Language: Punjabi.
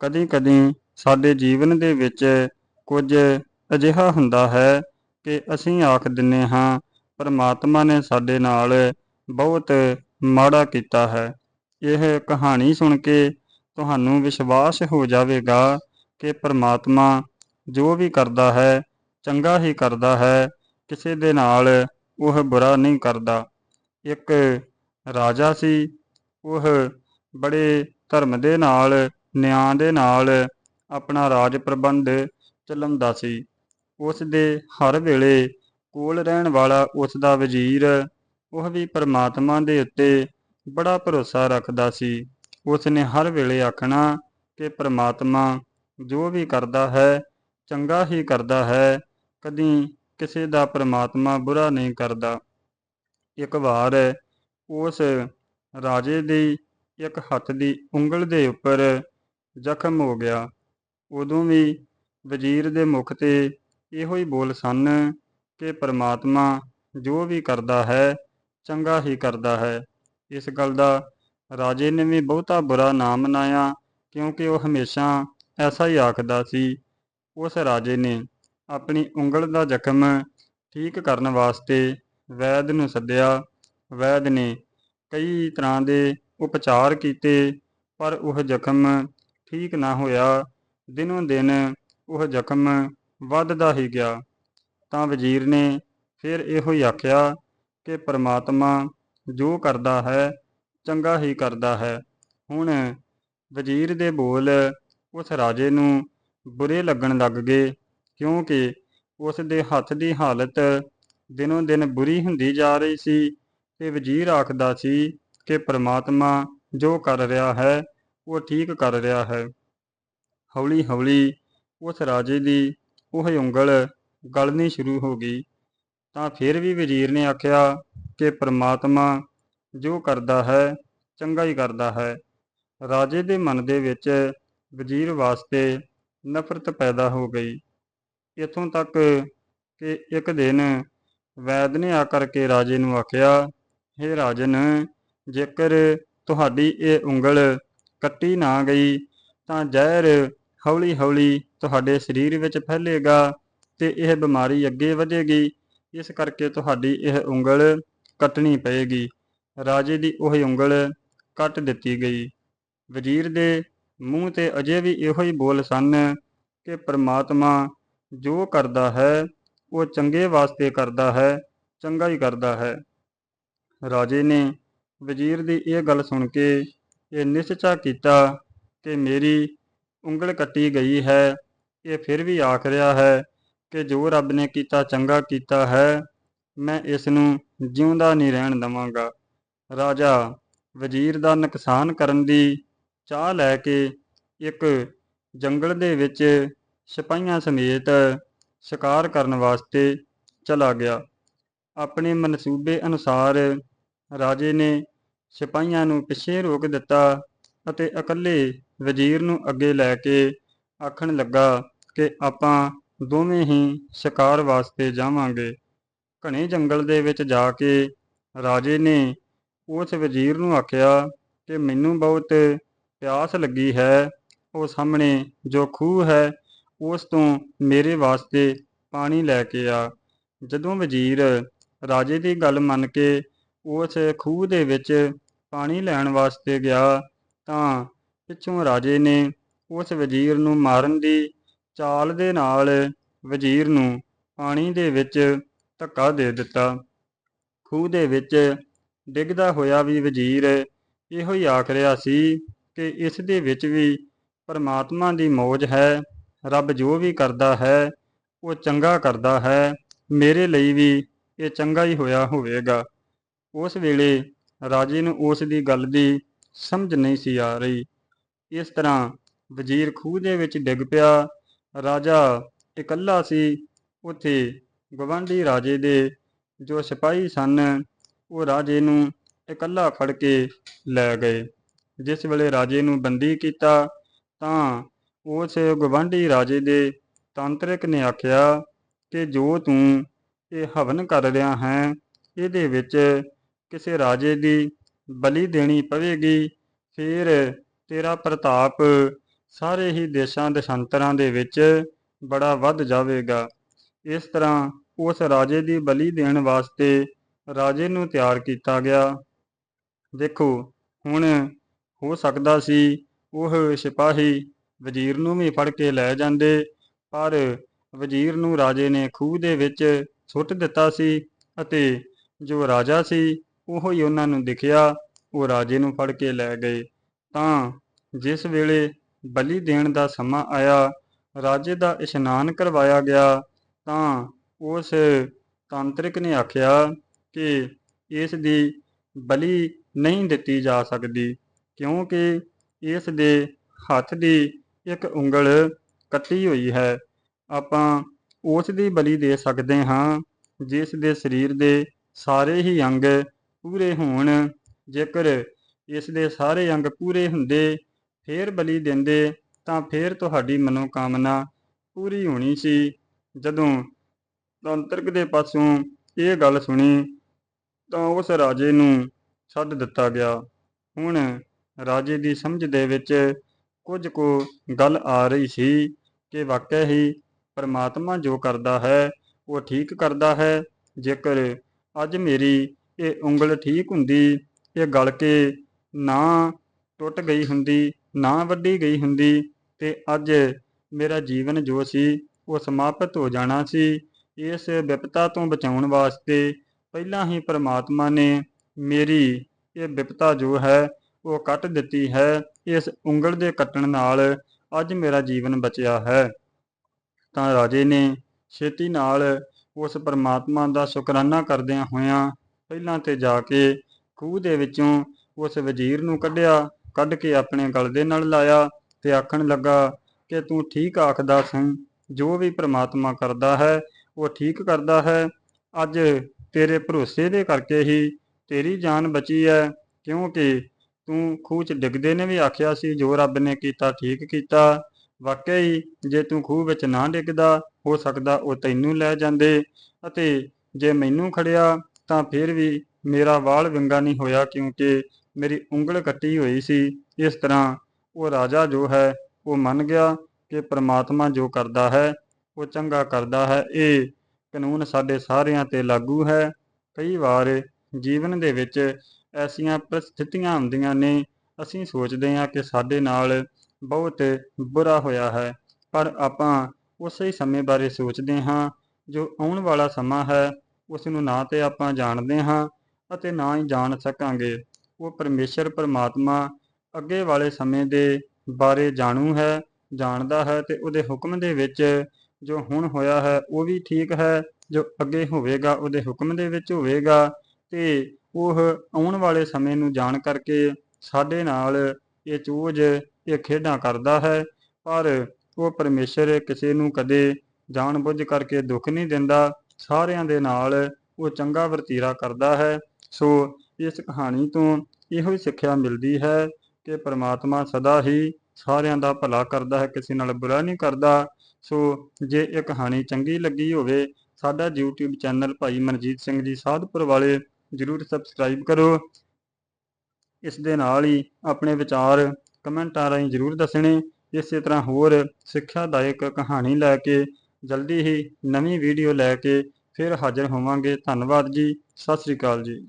ਕਦੀ-ਕਦੀ ਸਾਡੇ ਜੀਵਨ ਦੇ ਵਿੱਚ ਕੁਝ ਅਜਿਹਾ ਹੁੰਦਾ ਹੈ ਕਿ ਅਸੀਂ ਆਖ ਦਿੰਦੇ ਹਾਂ, ਪਰਮਾਤਮਾ ਨੇ ਸਾਡੇ ਨਾਲ ਬਹੁਤ ਮਾੜਾ ਕੀਤਾ ਹੈ। ਇਹ ਕਹਾਣੀ ਸੁਣ ਕੇ ਤੁਹਾਨੂੰ ਵਿਸ਼ਵਾਸ ਹੋ ਜਾਵੇਗਾ ਕਿ ਪਰਮਾਤਮਾ ਜੋ ਵੀ ਕਰਦਾ ਹੈ, ਚੰਗਾ ਹੀ ਕਰਦਾ ਹੈ, ਕਿਸੇ ਦੇ ਨਾਲ ਉਹ ਬੁਰਾ ਨਹੀਂ ਕਰਦਾ। ਇੱਕ ਰਾਜਾ ਸੀ, ਉਹ ਬੜੇ ਧਰਮ ਦੇ ਨਾਲ ਨਿਆਂ ਦੇ ਨਾਲ ਆਪਣਾ ਰਾਜ ਪ੍ਰਬੰਧ ਚਲਾਉਂਦਾ ਸੀ। ਉਸ ਦੇ ਹਰ ਵੇਲੇ ਕੋਲ ਰਹਿਣ ਵਾਲਾ ਉਸ ਦਾ ਵਜ਼ੀਰ, ਉਹ ਵੀ ਪਰਮਾਤਮਾ ਦੇ ਉੱਤੇ ਬੜਾ ਭਰੋਸਾ ਰੱਖਦਾ ਸੀ। ਉਸ ਨੇ ਹਰ ਵੇਲੇ ਆਖਣਾ ਕਿ ਪਰਮਾਤਮਾ ਜੋ ਵੀ ਕਰਦਾ ਹੈ, ਚੰਗਾ ਹੀ ਕਰਦਾ ਹੈ, ਕਦੀ ਕਿਸੇ ਦਾ ਪਰਮਾਤਮਾ ਬੁਰਾ ਨਹੀਂ ਕਰਦਾ। ਇੱਕ ਵਾਰ ਉਸ ਰਾਜੇ ਦੀ ਇੱਕ ਹੱਥ ਦੀ ਉਂਗਲ ਦੇ ਉੱਪਰ ਜ਼ਖਮ ਹੋ ਗਿਆ। ਉਦੋਂ ਵੀ ਵਜ਼ੀਰ ਦੇ ਮੁਖ ਤੇ ਇਹੋ ਹੀ ਬੋਲ ਸਨ ਕਿ ਪਰਮਾਤਮਾ ਜੋ ਵੀ ਕਰਦਾ ਹੈ, ਚੰਗਾ ਹੀ ਕਰਦਾ ਹੈ। ਇਸ ਗੱਲ ਦਾ ਰਾਜੇ ਨੇ ਵੀ ਬਹੁਤਾ ਬੁਰਾ ਨਾ ਮਨਾਇਆ, ਕਿਉਂਕਿ ਉਹ ਹਮੇਸ਼ਾ ਐਸਾ ਹੀ ਆਖਦਾ ਸੀ। ਉਸ ਰਾਜੇ ਨੇ ਆਪਣੀ ਉਂਗਲ ਦਾ ਜ਼ਖਮ ਠੀਕ ਕਰਨ ਵਾਸਤੇ ਵੈਦ ਨੂੰ ਸੱਦਿਆ। ਵੈਦ ਨੇ ਕਈ ਤਰ੍ਹਾਂ ਦੇ ਉਪਚਾਰ ਕੀਤੇ, ਪਰ ਉਹ ਜ਼ਖਮ ਠੀਕ ਨਾ ਹੋਇਆ। ਦਿਨੋਂ ਦਿਨ ਉਹ ਜ਼ਖਮ ਵੱਧਦਾ ਹੀ ਗਿਆ। ਤਾਂ ਵਜ਼ੀਰ ਨੇ ਫਿਰ ਇਹੋ ਹੀ ਆਖਿਆ ਕਿ ਪਰਮਾਤਮਾ ਜੋ ਕਰਦਾ ਹੈ, ਚੰਗਾ ਹੀ ਕਰਦਾ ਹੈ। ਹੁਣ ਵਜ਼ੀਰ ਦੇ ਬੋਲ ਉਸ ਰਾਜੇ ਨੂੰ ਬੁਰੇ ਲੱਗਣ ਲੱਗ ਗਏ, ਕਿਉਂਕਿ ਉਸ ਦੇ ਹੱਥ ਦੀ ਹਾਲਤ ਦਿਨੋਂ ਦਿਨ ਬੁਰੀ ਹੁੰਦੀ ਜਾ ਰਹੀ ਸੀ ਤੇ ਵਜ਼ੀਰ ਆਖਦਾ ਸੀ ਕਿ ਪਰਮਾਤਮਾ ਜੋ ਕਰ ਰਿਹਾ ਹੈ ਉਹ ਠੀਕ ਕਰ ਰਿਹਾ ਹੈ। ਹੌਲੀ ਹੌਲੀ ਉਸ ਰਾਜੇ ਦੀ ਉਹ ਉਂਗਲ ਗਲਣੀ ਸ਼ੁਰੂ ਹੋ ਗਈ। ਤਾਂ ਫਿਰ ਵੀ ਵਜ਼ੀਰ ਨੇ ਆਖਿਆ ਕਿ ਪਰਮਾਤਮਾ ਜੋ ਕਰਦਾ ਹੈ, ਚੰਗਾ ਹੀ ਕਰਦਾ ਹੈ। ਰਾਜੇ ਦੇ ਮਨ ਦੇ ਵਿੱਚ ਵਜ਼ੀਰ ਵਾਸਤੇ ਨਫ਼ਰਤ ਪੈਦਾ ਹੋ ਗਈ। ਇਥੋਂ ਤੱਕ ਕਿ ਇੱਕ ਦਿਨ ਵੈਦ ਨੇ ਆ ਕਰਕੇ ਰਾਜੇ ਨੂੰ ਆਖਿਆ, ਹੇ ਰਾਜਨ, ਜੇਕਰ ਤੁਹਾਡੀ ਇਹ ਉਂਗਲ ਕੱਟੀ ਨਾ ਗਈ, ਤਾਂ ਜ਼ਹਿਰ ਹੌਲੀ ਹੌਲੀ ਤੁਹਾਡੇ ਸਰੀਰ ਵਿੱਚ ਫੈਲੇਗਾ ਤੇ ਇਹ ਬਿਮਾਰੀ ਅੱਗੇ ਵਧੇਗੀ। ਇਸ ਕਰਕੇ ਤੁਹਾਡੀ ਇਹ ਉਂਗਲ ਕੱਟਣੀ ਪਏਗੀ। ਰਾਜੇ ਦੀ ਉਹ ਉਂਗਲ ਕੱਟ ਦਿੱਤੀ ਗਈ। ਵਜ਼ੀਰ ਦੇ ਮੂੰਹ ਤੇ ਅਜੇ ਵੀ ਇਹੋ ਹੀ ਬੋਲ ਸਨ ਕਿ ਪਰਮਾਤਮਾ ਜੋ ਕਰਦਾ ਹੈ, ਉਹ ਚੰਗੇ ਵਾਸਤੇ ਕਰਦਾ ਹੈ, ਚੰਗਾ ਹੀ ਕਰਦਾ ਹੈ। ਰਾਜੇ ਨੇ ਵਜ਼ੀਰ ਦੀ ਇਹ ਗੱਲ ਸੁਣ ਕੇ ਇਹ ਨਿਸ਼ਚਾ ਕੀਤਾ ਕਿ ਮੇਰੀ ਉਂਗਲ ਕੱਟੀ ਗਈ ਹੈ। ਇਹ ਫਿਰ ਵੀ ਆਖ ਰਿਹਾ ਹੈ ਕਿ ਜੋ ਰੱਬ ਨੇ ਕੀਤਾ, ਚੰਗਾ ਕੀਤਾ ਹੈ, ਮੈਂ ਇਸ ਨੂੰ ਜਿਉਂਦਾ ਨਹੀਂ ਰਹਿਣ ਦਵਾਂਗਾ। ਰਾਜਾ ਵਜ਼ੀਰ ਦਾ ਨੁਕਸਾਨ ਕਰਨ ਦੀ ਚਾਹ ਲੈ ਕੇ ਇੱਕ ਜੰਗਲ ਦੇ ਵਿੱਚ ਸਿਪਾਹੀਆਂ ਸਮੇਤ ਸ਼ਿਕਾਰ ਕਰਨ ਵਾਸਤੇ ਚਲਾ ਗਿਆ। ਆਪਣੇ ਮਨਸੂਬੇ ਅਨੁਸਾਰ ਰਾਜੇ ਨੇ ਸਿਪਾਹੀਆਂ ਨੂੰ ਪਿੱਛੇ ਰੋਕ ਦਿੱਤਾ ਅਤੇ ਇਕੱਲੇ ਵਜ਼ੀਰ ਨੂੰ ਅੱਗੇ ਲੈ ਕੇ ਆਖਣ ਲੱਗਾ ਕਿ ਆਪਾਂ ਦੋਵੇਂ ਹੀ ਸ਼ਿਕਾਰ ਵਾਸਤੇ ਜਾਵਾਂਗੇ। ਘਣੇ ਜੰਗਲ ਦੇ ਵਿੱਚ ਜਾ ਕੇ ਰਾਜੇ ਨੇ ਉਸ ਵਜ਼ੀਰ ਨੂੰ ਆਖਿਆ ਕਿ ਮੈਨੂੰ ਬਹੁਤ ਪਿਆਸ ਲੱਗੀ ਹੈ, ਉਹ ਸਾਹਮਣੇ ਜੋ ਖੂਹ ਹੈ, ਉਸ ਤੋਂ ਮੇਰੇ ਵਾਸਤੇ ਪਾਣੀ ਲੈ ਕੇ ਆ। ਜਦੋਂ ਵਜ਼ੀਰ ਰਾਜੇ ਦੀ ਗੱਲ ਮੰਨ ਕੇ ਉਸ ਖੂਹ ਦੇ ਵਿੱਚ ਪਾਣੀ ਲੈਣ ਵਾਸਤੇ ਗਿਆ ਤਾਂ ਪਿੱਛੋਂ ਰਾਜੇ ਨੇ ਉਸ ਵਜ਼ੀਰ ਨੂੰ ਮਾਰਨ ਦੀ ਚਾਲ ਦੇ ਨਾਲ ਵਜ਼ੀਰ ਨੂੰ ਪਾਣੀ ਦੇ ਵਿੱਚ ਧੱਕਾ ਦੇ ਦਿੱਤਾ। ਖੂਹ ਦੇ ਵਿੱਚ ਡਿੱਗਦਾ ਹੋਇਆ ਵੀ ਵਜ਼ੀਰ ਇਹੋ ਹੀ ਆਖ ਰਿਹਾ ਸੀ ਕਿ ਇਸ ਦੇ ਵਿੱਚ ਵੀ ਪਰਮਾਤਮਾ ਦੀ ਮੌਜ ਹੈ, ਰੱਬ ਜੋ ਵੀ ਕਰਦਾ ਹੈ, ਉਹ ਚੰਗਾ ਕਰਦਾ ਹੈ, ਮੇਰੇ ਲਈ ਵੀ ਇਹ ਚੰਗਾ ਹੀ ਹੋਇਆ ਹੋਵੇਗਾ। ਉਸ ਵੇਲੇ ਰਾਜੇ ਨੂੰ ਉਸ ਦੀ ਗੱਲ ਦੀ ਸਮਝ ਨਹੀਂ ਸੀ ਆ ਰਹੀ। ਇਸ ਤਰ੍ਹਾਂ ਵਜ਼ੀਰ ਖੂਹ ਦੇ ਵਿੱਚ ਡਿੱਗ ਪਿਆ। ਰਾਜਾ ਇਕੱਲਾ ਸੀ। ਉੱਥੇ ਗਵਾਂਢੀ ਰਾਜੇ ਦੇ ਜੋ ਸਿਪਾਹੀ ਸਨ, ਉਹ ਰਾਜੇ ਨੂੰ ਇਕੱਲਾ ਫੜ ਕੇ ਲੈ ਗਏ। ਜਿਸ ਵੇਲੇ ਰਾਜੇ ਨੂੰ ਬੰਦੀ ਕੀਤਾ, ਤਾਂ ਉਸ ਗਵਾਂਢੀ ਰਾਜੇ ਦੇ ਤਾਂਤਰਿਕ ਨੇ ਆਖਿਆ ਕਿ ਜੋ ਤੂੰ ਇਹ ਹਵਨ ਕਰ ਰਿਹਾ ਹੈ, ਇਹਦੇ ਵਿੱਚ ਕਿਸੇ ਰਾਜੇ ਦੀ ਬਲੀ ਦੇਣੀ ਪਵੇਗੀ, ਫਿਰ ਤੇਰਾ ਪ੍ਰਤਾਪ ਸਾਰੇ ਹੀ ਦੇਸ਼ਾਂ ਦੇਸ਼ਾਂਤਰਾਂ ਦੇ ਵਿੱਚ ਬੜਾ ਵੱਧ ਜਾਵੇਗਾ। ਇਸ ਤਰ੍ਹਾਂ ਉਸ ਰਾਜੇ ਦੀ ਬਲੀ ਦੇਣ ਵਾਸਤੇ ਰਾਜੇ ਨੂੰ ਤਿਆਰ ਕੀਤਾ ਗਿਆ। ਦੇਖੋ, ਹੁਣ ਹੋ ਸਕਦਾ ਸੀ ਉਹ ਸਿਪਾਹੀ ਵਜ਼ੀਰ ਨੂੰ ਵੀ ਫੜ ਕੇ ਲੈ ਜਾਂਦੇ, ਪਰ ਵਜ਼ੀਰ ਨੂੰ ਰਾਜੇ ਨੇ ਖੂਹ ਦੇ ਵਿੱਚ ਸੁੱਟ ਦਿੱਤਾ ਸੀ ਅਤੇ ਜੋ ਰਾਜਾ ਸੀ ਉਹ ਹੀ ਉਹਨਾਂ ਨੂੰ ਦਿਖਿਆ, ਉਹ ਰਾਜੇ ਨੂੰ ਫੜ ਕੇ ਲੈ ਗਏ। ਤਾਂ ਜਿਸ ਵੇਲੇ ਬਲੀ ਦੇਣ ਦਾ ਸਮਾਂ ਆਇਆ, ਰਾਜੇ ਦਾ ਇਸ਼ਨਾਨ ਕਰਵਾਇਆ ਗਿਆ, ਤਾਂ ਉਸ ਤਾਂਤਰਿਕ ਨੇ ਆਖਿਆ ਕਿ ਇਸ ਦੀ ਬਲੀ ਨਹੀਂ ਦਿੱਤੀ ਜਾ ਸਕਦੀ, ਕਿਉਂਕਿ ਇਸ ਦੇ ਹੱਥ ਦੀ ਇੱਕ ਉਂਗਲ ਕੱਟੀ ਹੋਈ ਹੈ। ਆਪਾਂ ਉਸ ਦੀ ਬਲੀ ਦੇ ਸਕਦੇ ਹਾਂ, ਜਿਸ ਦੇ ਸਰੀਰ ਦੇ ਸਾਰੇ ਹੀ ਅੰਗ ਪੂਰੇ ਹੋਣ। ਜੇਕਰ ਇਸ ਦੇ ਸਾਰੇ ਅੰਗ ਪੂਰੇ ਹੁੰਦੇ, ਫੇਰ ਬਲੀ ਦਿੰਦੇ, ਤਾਂ ਫੇਰ ਤੁਹਾਡੀ ਮਨੋਕਾਮਨਾ ਪੂਰੀ ਹੋਣੀ ਸੀ। ਜਦੋਂ ਤੰਤਰਕ ਦੇ ਪਾਸੋਂ ਇਹ ਗੱਲ ਸੁਣੀ, ਤਾਂ ਉਸ ਰਾਜੇ ਨੂੰ ਛੱਡ ਦਿੱਤਾ ਗਿਆ। ਹੁਣ ਰਾਜੇ ਦੀ ਸਮਝ ਦੇ ਵਿੱਚ ਕੁਝ ਕੁ ਗੱਲ ਆ ਰਹੀ ਸੀ ਕਿ ਵਾਕਿਆ ਹੀ ਪਰਮਾਤਮਾ ਜੋ ਕਰਦਾ ਹੈ, ਉਹ ਠੀਕ ਕਰਦਾ ਹੈ। ਜੇਕਰ ਅੱਜ ਮੇਰੀ ਇਹ ਉਂਗਲ ਠੀਕ ਹੁੰਦੀ, ਇਹ ਗਲ ਕੇ ਨਾ ਟੁੱਟ ਗਈ ਹੁੰਦੀ, ਨਾ ਵੱਢੀ ਗਈ ਹੁੰਦੀ ਤੇ ਅੱਜ ਮੇਰਾ ਜੀਵਨ ਜੋ ਸੀ, ਉਹ ਸਮਾਪਤ ਹੋ ਜਾਣਾ ਸੀ। ਇਸ ਵਿਪਤਾ ਤੋਂ ਬਚਾਉਣ ਵਾਸਤੇ ਪਹਿਲਾਂ ਹੀ ਪਰਮਾਤਮਾ ਨੇ ਮੇਰੀ ਇਹ ਵਿਪਤਾ ਜੋ ਹੈ, ਉਹ ਕੱਟ ਦਿੱਤੀ ਹੈ। ਇਸ ਉਂਗਲ ਦੇ ਕੱਟਣ ਨਾਲ ਅੱਜ ਮੇਰਾ ਜੀਵਨ ਬਚਿਆ ਹੈ। ਤਾਂ ਰਾਜੇ ਨੇ ਛੇਤੀ ਨਾਲ ਉਸ ਪਰਮਾਤਮਾ ਦਾ ਸ਼ੁਕਰਾਨਾ ਕਰਦਿਆਂ ਹੋਇਆਂ ਪਹਿਲਾਂ ਤੇ ਜਾ ਕੇ ਖੂਹ ਦੇ ਵਿੱਚੋਂ ਉਸ ਵਜ਼ੀਰ ਨੂੰ ਕੱਢਿਆ, ਕੱਢ ਕੇ ਆਪਣੇ ਗਲ ਦੇ ਨਾਲ ਲਾਇਆ ਤੇ ਆਖਣ ਲੱਗਾ ਕਿ ਤੂੰ ਠੀਕ ਆਖਦਾ ਸੈਂ, ਜੋ ਵੀ ਪ੍ਰਮਾਤਮਾ ਕਰਦਾ ਹੈ, ਉਹ ਠੀਕ ਕਰਦਾ ਹੈ। ਅੱਜ ਤੇਰੇ ਭਰੋਸੇ ਦੇ ਕਰਕੇ ਹੀ ਤੇਰੀ ਜਾਨ ਬਚੀ ਹੈ, ਕਿਉਂਕਿ ਤੂੰ ਖੂਹ 'ਚ ਡਿੱਗਦੇ ਨੇ ਵੀ ਆਖਿਆ ਸੀ, ਜੋ ਰੱਬ ਨੇ ਕੀਤਾ ਠੀਕ ਕੀਤਾ। ਵਾਕਿਆ ਹੀ ਜੇ ਤੂੰ ਖੂਹ ਵਿੱਚ ਨਾ ਡਿੱਗਦਾ, ਹੋ ਸਕਦਾ ਉਹ ਤੈਨੂੰ ਲੈ ਜਾਂਦੇ ਅਤੇ ਜੇ ਮੈਨੂੰ ਖੜਿਆ ਤਾਂ ਫਿਰ ਵੀ ਮੇਰਾ ਵਾਲ ਵਿੰਗਾ ਨਹੀਂ ਹੋਇਆ ਕਿਉਂਕਿ ਮੇਰੀ ਉਂਗਲ ਕੱਟੀ ਹੋਈ ਸੀ। ਇਸ ਤਰ੍ਹਾਂ ਉਹ ਰਾਜਾ ਜੋ ਹੈ, ਉਹ ਮੰਨ ਗਿਆ ਕਿ ਪ੍ਰਮਾਤਮਾ ਜੋ ਕਰਦਾ ਹੈ, ਉਹ ਚੰਗਾ ਕਰਦਾ ਹੈ। ਇਹ ਕਾਨੂੰਨ ਸਾਡੇ ਸਾਰਿਆਂ ਤੇ ਲਾਗੂ ਹੈ। ਕਈ ਵਾਰ ਜੀਵਨ ਦੇ ਵਿੱਚ ਐਸੀਆਂ ਪ੍ਰਸਥਿਤੀਆਂ ਆਉਂਦੀਆਂ ਨੇ, ਅਸੀਂ ਸੋਚਦੇ ਹਾਂ ਕਿ ਸਾਡੇ ਨਾਲ ਬਹੁਤ ਬੁਰਾ ਹੋਇਆ ਹੈ, ਪਰ ਆਪਾਂ ਉਸੇ ਸਮੇਂ ਬਾਰੇ ਸੋਚਦੇ ਹਾਂ, ਜੋ ਆਉਣ ਵਾਲਾ ਸਮਾਂ ਹੈ ਉਸ ਨੂੰ ਨਾ ਤੇ ਆਪਾਂ ਜਾਣਦੇ ਹਾਂ ਅਤੇ ਨਾ ਹੀ ਜਾਣ ਸਕਾਂਗੇ। ਉਹ ਪਰਮੇਸ਼ਰ ਪਰਮਾਤਮਾ ਅੱਗੇ ਵਾਲੇ ਸਮੇਂ ਦੇ ਬਾਰੇ ਜਾਣੂ ਹੈ, ਜਾਣਦਾ ਹੈ ਤੇ ਉਹਦੇ ਹੁਕਮ ਦੇ ਵਿੱਚ ਜੋ ਹੁਣ ਹੋਇਆ ਹੈ, ਉਹ ਵੀ ਠੀਕ ਹੈ। ਜੋ ਅੱਗੇ ਹੋਵੇਗਾ, ਉਹਦੇ ਹੁਕਮ ਦੇ ਵਿੱਚ ਹੋਵੇਗਾ ਤੇ ਉਹ ਆਉਣ ਵਾਲੇ ਸਮੇਂ ਨੂੰ ਜਾਣ ਕਰਕੇ ਸਾਡੇ ਨਾਲ ਇਹ ਚੂਝ, ਇਹ ਖੇਡਾਂ ਕਰਦਾ ਹੈ। ਪਰ ਉਹ ਪਰਮੇਸ਼ਰ ਕਿਸੇ ਨੂੰ ਕਦੇ ਜਾਣਬੁੱਝ ਕਰਕੇ ਦੁੱਖ ਨਹੀਂ ਦਿੰਦਾ। ਸਾਰਿਆਂ ਦੇ ਨਾਲ ਉਹ ਚੰਗਾ ਵਰਤੀਰਾ ਕਰਦਾ ਹੈ। ਸੋ ਇਸ ਕਹਾਣੀ ਤੋਂ ਇਹੋ ਹੀ ਸਿੱਖਿਆ ਮਿਲਦੀ ਹੈ ਕਿ ਪਰਮਾਤਮਾ ਸਦਾ ਹੀ ਸਾਰਿਆਂ ਦਾ ਭਲਾ ਕਰਦਾ ਹੈ, ਕਿਸੇ ਨਾਲ ਬੁਰਾ ਨਹੀਂ ਕਰਦਾ। ਸੋ ਜੇ ਇਹ ਕਹਾਣੀ ਚੰਗੀ ਲੱਗੀ ਹੋਵੇ, ਸਾਡਾ YouTube ਚੈਨਲ ਭਾਈ ਮਨਜੀਤ ਸਿੰਘ ਜੀ ਸਾਧਪੁਰ ਵਾਲੇ ਜਰੂਰ ਸਬਸਕ੍ਰਾਈਬ ਕਰੋ। ਇਸ ਦੇ ਨਾਲ ਹੀ ਆਪਣੇ ਵਿਚਾਰ ਕਮੈਂਟਾਂ ਰਾਹੀਂ ਜਰੂਰ ਦੱਸਣੇ। ਇਸੇ ਤਰ੍ਹਾਂ ਹੋਰ ਸਿੱਖਿਆਦਾਇਕ ਕਹਾਣੀ ਲੈ ਕੇ ਜਲਦੀ ਹੀ ਨਵੀਂ ਵੀਡੀਓ ਲੈ ਕੇ ਫਿਰ ਹਾਜ਼ਰ ਹੋਵਾਂਗੇ। ਧੰਨਵਾਦ ਜੀ। ਸਤਿ ਸ੍ਰੀ ਅਕਾਲ ਜੀ।